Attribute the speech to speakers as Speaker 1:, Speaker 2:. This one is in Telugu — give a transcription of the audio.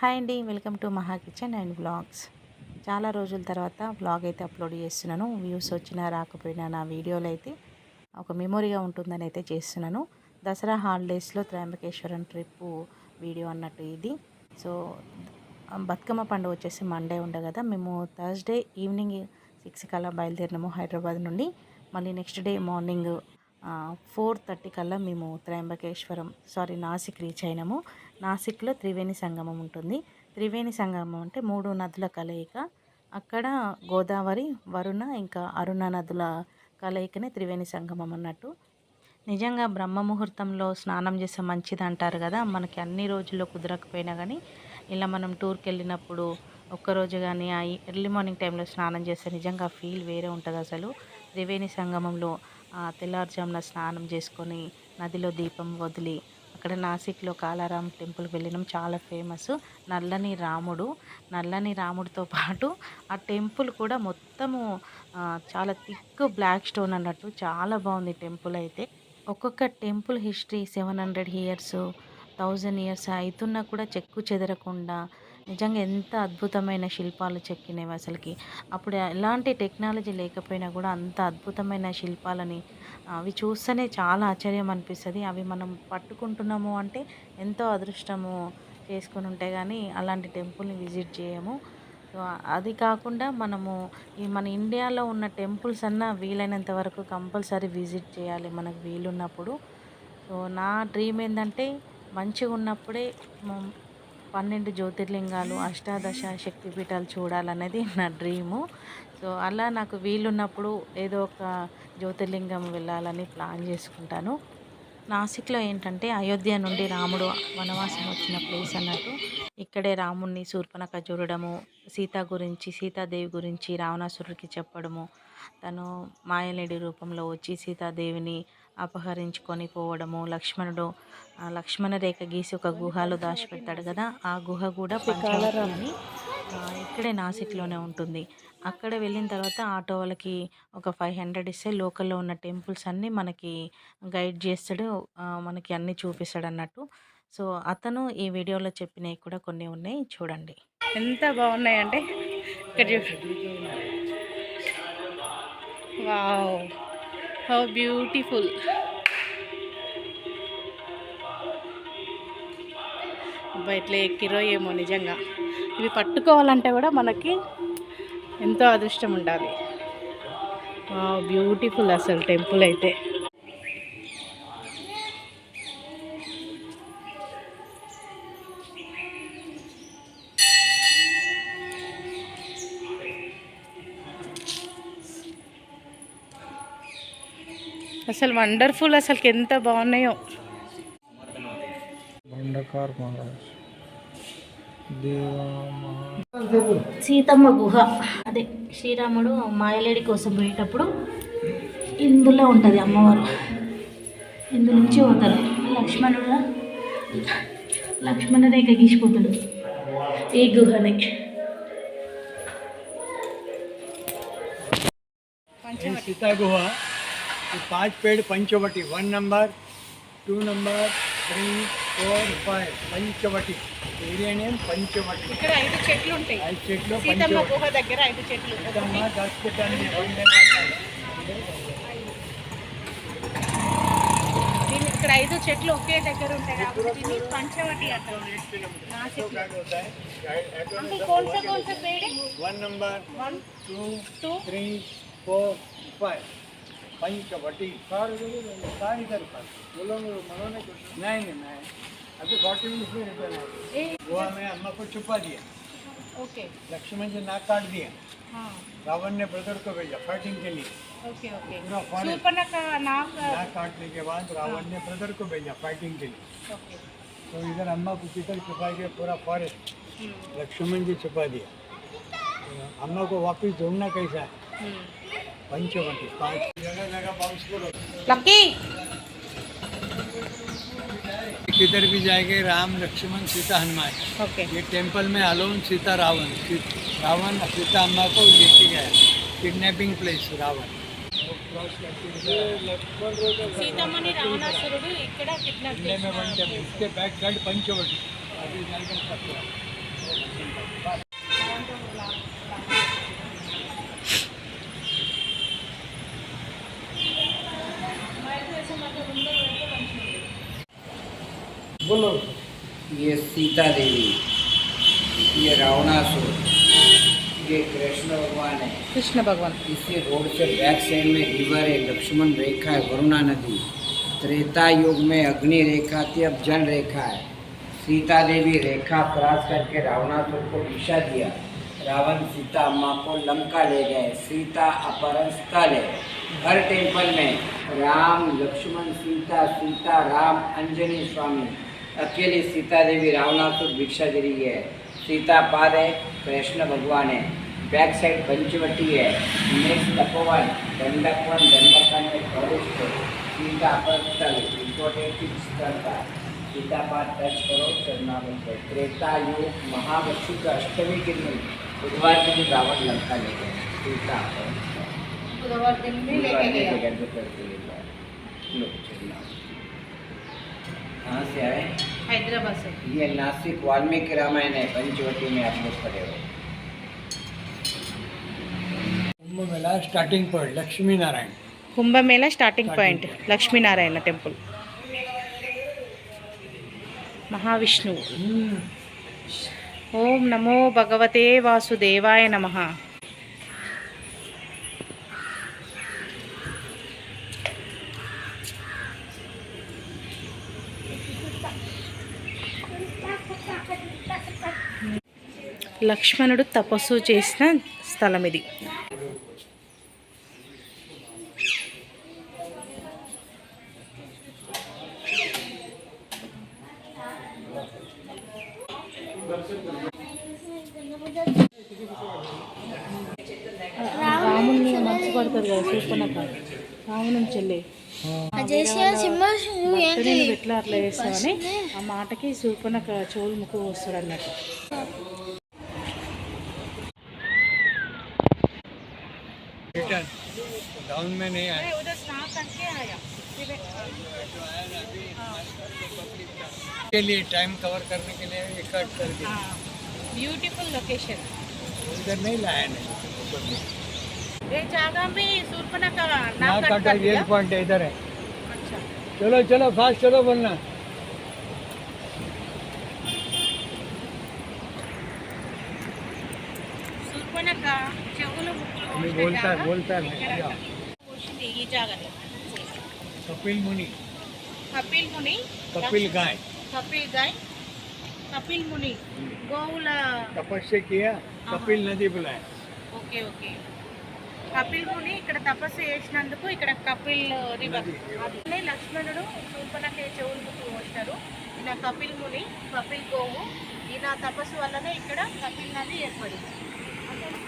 Speaker 1: హాయ్ అండి welcome to Maha kitchen and vlogs చాలా రోజుల తర్వాత బ్లాగ్ అయితే అప్లోడ్ చేస్తున్నాను. వ్యూస్ వచ్చినా రాకపోయినా నా వీడియోలు అయితే ఒక మెమొరీగా ఉంటుందని అయితే చేస్తున్నాను. దసరా హాలిడేస్లో త్రయంబకేశ్వరం ట్రిప్ వీడియో అన్నట్టు ఇది. సో బతుకమ్మ పండుగ వచ్చేసి మండే ఉండే కదా మేము థర్స్డే ఈవినింగ్ సిక్స్ కల్లా బయలుదేరినాము హైదరాబాద్ నుండి. మళ్ళీ next day morning four thirty కల్లా మేము త్రయంబకేశ్వరం సారీ నాసిక్ రీచ్ అయినాము. నాసిక్లో త్రివేణి సంగమం ఉంటుంది. త్రివేణి సంగమం అంటే మూడు నదుల కలయిక. అక్కడ గోదావరి వరుణ ఇంకా అరుణ నదుల కలయికనే త్రివేణి సంగమం అన్నట్టు. నిజంగా బ్రహ్మ ముహూర్తంలో స్నానం చేస్తే మంచిది అంటారు కదా. మనకి అన్ని రోజుల్లో కుదరకపోయినా కానీ ఇలా మనం టూర్కి వెళ్ళినప్పుడు ఒక్కరోజు కానీ ఆ ఎర్లీ మార్నింగ్ టైంలో స్నానం చేస్తే నిజంగా ఫీల్ వేరే ఉంటుంది అసలు. త్రివేణి సంగమంలో ఆ తెల్లారుజామున స్నానం చేసుకొని నదిలో దీపం వదిలి అక్కడ నాసిక్లో కాలారాం టెంపుల్ వెళ్ళినాం. చాలా ఫేమస్. నల్లని రాముడు. నల్లని రాముడితో పాటు ఆ టెంపుల్ కూడా మొత్తము చాలా థిక్ బ్లాక్ స్టోన్ అన్నట్టు చాలా బాగుంది టెంపుల్ అయితే. ఒక్కొక్క temple history seven hundred years thousand years అవుతున్నా కూడా చెక్కు చెదరకుండా నిజంగా ఎంత అద్భుతమైన శిల్పాలు చెక్కినవి అసలుకి. అప్పుడు ఎలాంటి టెక్నాలజీ లేకపోయినా కూడా అంత అద్భుతమైన శిల్పాలని అవి చూస్తేనే చాలా ఆశ్చర్యం అనిపిస్తుంది. అవి మనం పట్టుకుంటున్నాము అంటే ఎంతో అదృష్టము చేసుకుని ఉంటే కానీ అలాంటి టెంపుల్ని విజిట్ చేయము. సో అది కాకుండా మనము ఈ మన ఇండియాలో ఉన్న టెంపుల్స్ అన్నా వీలైనంత వరకు కంపల్సరీ విజిట్ చేయాలి మనకు వీలున్నప్పుడు. సో నా డ్రీమ్ ఏంటంటే మంచిగా ఉన్నప్పుడే పన్నెండు జ్యోతిర్లింగాలు అష్టాదశ శక్తిపీఠాలు చూడాలనేది నా డ్రీము. సో అలా నాకు వీలున్నప్పుడు ఏదో ఒక జ్యోతిర్లింగం వెళ్ళాలని ప్లాన్ చేసుకుంటాను. నాసిక్లో ఏంటంటే అయోధ్య నుండి రాముడు వనవాసం వచ్చిన ప్లేస్ అన్నట్టు. ఇక్కడే రాముణ్ణి శూర్పణక చూడడము సీత గురించి సీతాదేవి గురించి రావణాసురుడికి చెప్పడము. తను మాయలేడి రూపంలో వచ్చి సీతాదేవిని అపహరించుకొని పోవడము. లక్ష్మణుడు లక్ష్మణ రేఖ గీసి ఒక గుహలో దాచిపెడతాడు కదా ఆ గుహ కూడా అని ఆ, ఇక్కడే నాసిక్లోనే ఉంటుంది. అక్కడ వెళ్ళిన తర్వాత ఆటో వాళ్ళకి ఒక ఫైవ్ హండ్రెడ్ ఇస్తే లోకల్లో ఉన్న టెంపుల్స్ అన్నీ మనకి గైడ్ చేస్తాడు. మనకి అన్నీ చూపిస్తాడు అన్నట్టు. సో అతను ఈ వీడియోలో చెప్పినవి కూడా కొన్ని ఉన్నాయి. చూడండి.
Speaker 2: ఎంత బాగున్నాయంటే ఇక్కడ వావ్. హౌ బ్యూటిఫుల్ అబ్బా ఇట్లా ఎక్కిరో ఏమో నిజంగా. ఇవి పట్టుకోవాలంటే కూడా మనకి ఎంతో అదృష్టం ఉండాలి. బ్యూటిఫుల్ అసలు టెంపుల్ అయితే. అసలు వండర్ఫుల్ అసలు ఎంత బాగున్నాయో.
Speaker 1: సీతమ్మ గుహ. అదే శ్రీరాముడు మాయలేడి కోసం పోయేటప్పుడు ఇందులో ఉంటుంది అమ్మవారు. ఇందు నుంచి పోతారు. లక్ష్మణుడు లక్ష్మణుడే రేఖ ఈ గుహనే.
Speaker 3: సీతా గుహ ये पांच पेड़ Panchavati one number two number three four five Panchavati area name Panchavati
Speaker 2: ఇక్కడ ఐదు చెట్లు ఉంటాయి
Speaker 3: ఐదు చెట్లు
Speaker 2: సీతమ్మ
Speaker 3: పంచవటి
Speaker 2: గుహ దగ్గర ఐదు చెట్లు
Speaker 3: సీతమ్మ దాచిపెట్టాన్ని
Speaker 2: దీని ఇక్కడ ఐదు చెట్లు ఒకే దగ్గర ఉంటాయి కాబట్టి దీన్ని పంచవటి అంటారు నాసిక్లో అంకుల్ कौन सा कौन सा पेड़ है
Speaker 3: Panchavati सारी इधर पर। बोलो मनोने नहीं। नहीं मैं अभी फोर्टी मिनट्स में रिटर्न गोवा में अम्मा को छुपा दिया।
Speaker 2: ओके।
Speaker 3: लक्ष्मण जी नाक काट दिया।
Speaker 2: हाँ।
Speaker 3: रावण ने ब्रदर को भेजा फाइटिंग के लिए।
Speaker 2: Okay okay.
Speaker 3: पूरा
Speaker 2: का नाक
Speaker 3: नाक काटने के बाद रावण ने ब्रदर को भेजा फाइटिंग के लिए।
Speaker 2: ओके।
Speaker 3: तो इधर अम्मा को किधर छुपा के पूरा फॉरेस्ट
Speaker 2: हम्म,
Speaker 3: लक्ष्मण जी छुपा दिया। तो अम्मा को वापस ढूंढना कैसा है?
Speaker 2: हम्म।
Speaker 3: किधर भी जाएँगे राम लक्ष्मण सीता हनुमान।
Speaker 2: ओके।
Speaker 3: ये टेंपल में अलोन सीता रावण। रावण सीता अम्मा को लेके गया। Kidnapping place Ravan. सीता मणि रावण साइड पंचवटी। बोलो।
Speaker 4: ये सीता देवी ये रावणासुर ये कृष्ण भगवान है।
Speaker 2: कृष्ण भगवान।
Speaker 4: इसी रोड से बैक साइड में रिवर है लक्ष्मण रेखा है वरुणा नदी। त्रेता युग में अग्नि रेखा थी अब जल रेखा है। सीता देवी रेखा क्रॉस करके रावणासुर को दिशा दिया। रावण सीता अम्मा को लंका ले गए। सीता अपहरण स्थल है। हर टेंपल में राम लक्ष्मण सीता सीता राम अंजनी स्वामी। અકેલી સીતા भिक्षा दे रही है। सीता पाद है कृष्ण भगवान है। बैक साइड पंचवटी है। तपोवन में प्रवेश करो। सीता पर। का सीता टच करो त्रेता युग महावशु का अष्टमी के दिन बुधवार के दिन रावण लंका ले गए सीता
Speaker 2: पर
Speaker 4: बुधवार दिन भी लेके गया। कहाँ से आए?
Speaker 2: हैदराबाद से।
Speaker 4: ये नासिक वाल्मीकि रामायण है पंचवटी में आप लोग पढ़े हो।
Speaker 3: Kumbh Mela starting point Lakshmi Narayan
Speaker 2: Kumbh Mela starting point Lakshmi Narayan temple Mahavishnu hmm. ओम नमो भगवते वासुदेवाय नमः। లక్ష్మణుడు తపస్సు చేసిన స్థలం ఇది రాముని మనసు పడుతుంది కదా. చూసుకున్నాక రాముని చెల్లి ఎట్లా అట్లా చేస్తావని ఆ మాటకి సూర్పనక చెవులు ముక్కు వస్తాడు అన్నట్టు
Speaker 3: मीटर डाउन में नहीं आया। उधर करके आया। के लिए टाइम कवर करने के लिए कट कर
Speaker 2: दिया। ब्यूटीफुल
Speaker 3: लोकेशन इधर नहीं लाया नहीं।
Speaker 2: ये जगह में सूर्पना
Speaker 3: का
Speaker 2: नाम कट
Speaker 3: पॉइंट इधर है।
Speaker 2: अच्छा।
Speaker 3: चलो चलो फास्ट चलो बोलना। बोलता
Speaker 2: జాగా
Speaker 3: बोलता है
Speaker 2: ఇక్కడ
Speaker 3: क्या?
Speaker 2: కోసింది ఈ జాగాలో
Speaker 3: कपिल मुनि
Speaker 2: కపిల్ ముని
Speaker 3: कपिल गाय
Speaker 2: కపిల్ గాయ్ కపిల్ ముని గోవుల
Speaker 3: तपस्या किया कपिल नदी बुलाए
Speaker 2: ఓకే ఓకే కపిల్ ముని ఇక్కడ తపస్సు చేసినందుకు ఇక్కడ కపిల్ రివర్ అదే లక్ష్మణుడు శూర్పణఖ చెవులు ముక్కు కోసినారు ఈయన కపిల్ ముని కపిల్ గోవు ఈయన తపస్సు వల్లనే ఇక్కడ కపిల్ నది ఏర్పడింది ఓకేనా?